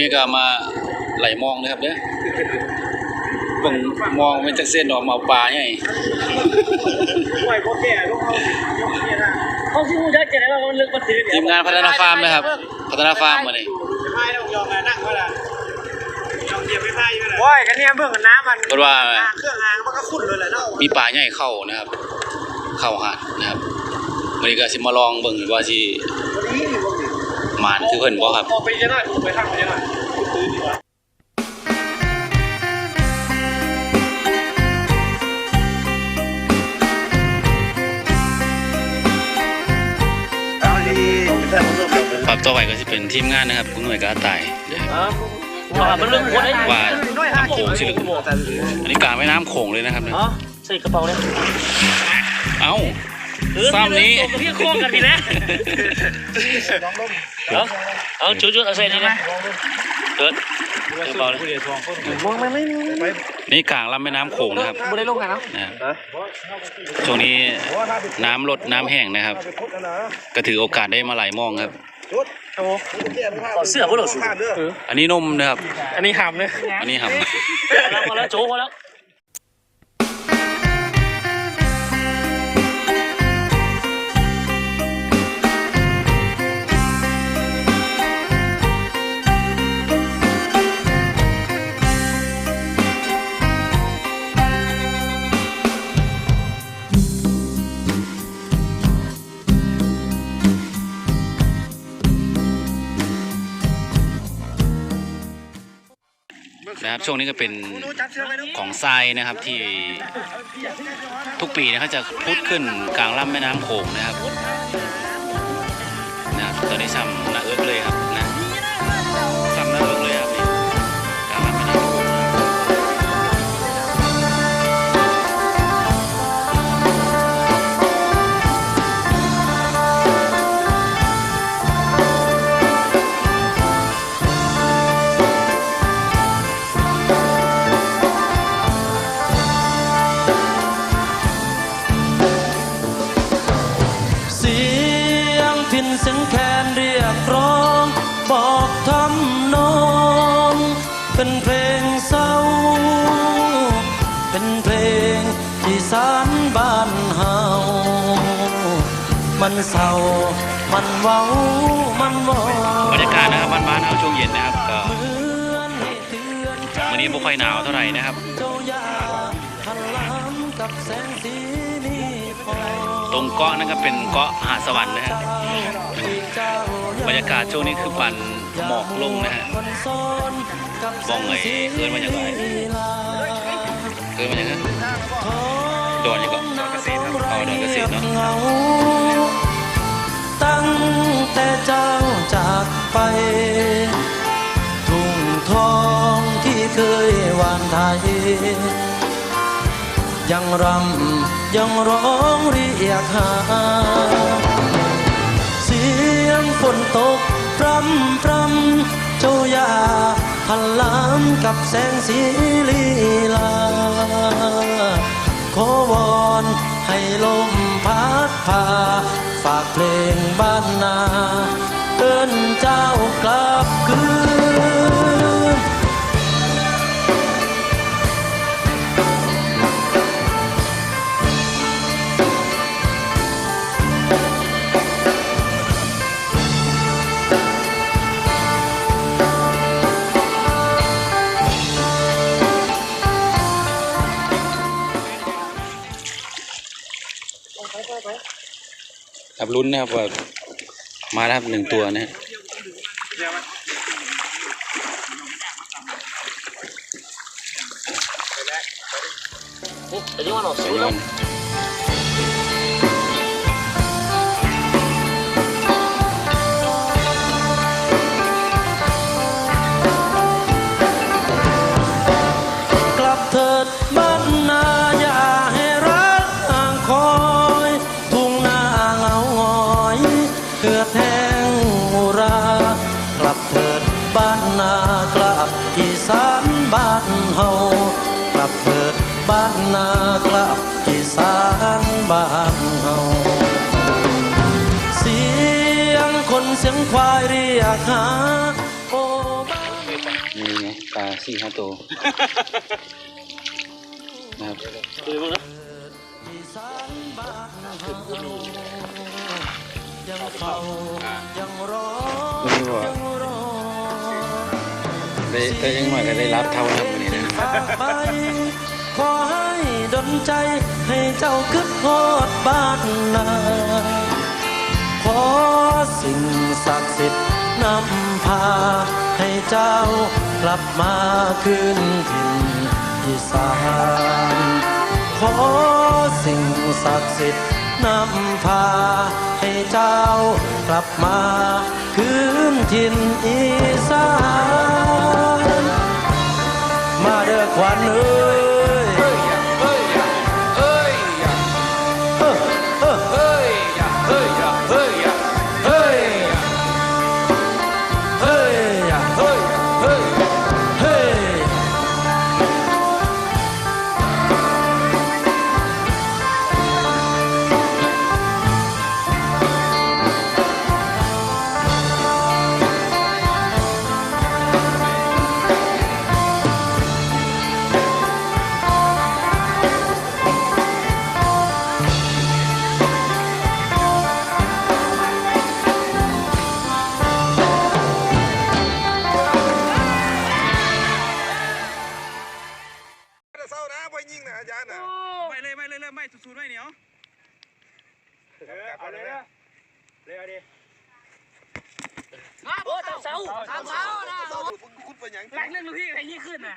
นี้ก็มาไหลมองนะครับเด้อเบิ่งมองเป็นจักเส้นออกมาเอาปลาใหญ่ไหวพวกแก่ลูกเขาพวกแกเขาชื่อยักษ์แก่แล้วมันลึกมาถือทีมงานพัฒนาฟาร์มนะครับ พัฒนาฟาร์มมานี่พายต้องยอมนั่งก็ได้ยอมเทียบไม่พายก็ได้ว้ยกันเนี่ยเบิ่งน้ำมันเพราะว่าเครื่องหางมันก็ขุ่นเลยแหละเนาะมีปลาใหญ่เข้านะครับ เข้าหาดนะครับวันนี้ก็สิมาลองเบิ่งว่าสิวันนี้นี่วัน มานคือเพิ่นบ่ครับออกไปจะได้ไปทางไปจะได้ตื้อดีกว่าครับต่อไปก็สิเป็นทีมงานนะครับคุณหน่วยกล้าตายนะครับว่ามันเรื่องคนไอ้ว่าน้ำโขงสิลึกอันนี้กลางแม่น้ำโขงเลยนะครับเนี่ยอ๋อใส่กระเป๋าเนี่ยเอ้า ซ้ำนี้พี่โค้งกันพี่นะเอาเอาจุดๆเอาใส่นี่นะเกิดกระเป๋าเลยมองไม่ไม่นี่กลางลำแม่น้ำโขงนะครับไม่ได้ลงกันเนาะนะครับช่วงนี้น้ำลดน้ำแห้งนะครับ ก็ถือโอกาสได้มาไหลมองครับขอเสื้อพวกเราสูงอันนี้นมนะครับ อันนี้หำเนี่ยอันนี้หแล้วพอแล้วโจ้พอแล้ว นะครับช่วงนี้ก็เป็นของทรายนะครับที่ทุกปีนะครับจะพุดขึ้นกลางลำแม่น้ำโขงนะครับนะครับตอนนี้ซ้ำนาเอิร์กเลยครับ เป็นเพลงเศร้า เป็นเพลงที่สานบ้านเฮา มันเศร้า มันเว้า มันวอบรรยากาศนะครับบ้านๆเอาช่วงเย็นนะครับก็วันนี้ไม่ค่อยหนาวเท่าไหร่นะครับ เจ้ายาหันหลังกับแสงสี ตรงเกาะนะครับเป็นเกาะหาดสวรรค์นะครับรรยากาศช่วงนี้คือปันหมอกลงนะฮะบ้องไงเกินมาอย่างไรเกินมาอย่างนั้นโดนอย่างก็เอาโดนเกษตรเนาะเงาตั้งแต่เจ้าจากไป ทุ่งทองที่เคยหวานไทยยังรำ ยังร้องเรียกหา เสียงฝนตกพรำพรำเจ้าอย่าหันลังกับแสงสีลีลา ขอวอนให้ลมพัดพา ฝากเพลงบ้านนาเอิ้นเจ้ากลับ ครับลุ้นนะครับว่ามาแล้วครับหนึ่งตัวนะฮะแต่ยังว่าหนอเดี๋สูยวงโยแล้ว สานบ้านเฮากลับเถิดบ้านนากลับอีสานบ้านเฮาเสียงคนเสียงควายเรียกหาโอ้บ้านลาสี่ห้าตัวนะครับดูมั้งนะยังเฝ้ายังรอไม่รู้ว่ายังรอ ได้ได้ยังหน่อยก็ได้รับเท่านั้นวันนี้นะไปขอให้ดลใจให้เจ้าคึกโคตรบ้านนาขอสิ่งศักดิ์สิทธิ์นำพา ให้เจ้ากลับมาคืนถิ่นอีสานขอสิ่งศักดิ์สิทธิ์นำพา ให้เจ้ากลับมาคืนถิ่นอีสาน เด้อขวัญเอ้ยเอ้ยเอ้ยเอ้ยเอ้ยเอ้ยเอ้ย เลยไม่เลยเลยไม่สูดๆไม่เหนียวเอาเลยนะเลยเอาดิโอ้ตามเสาตามเสานะคุณไปยังหลังเรื่องลูกพี่อะไรยี่ขึ้นน่ะ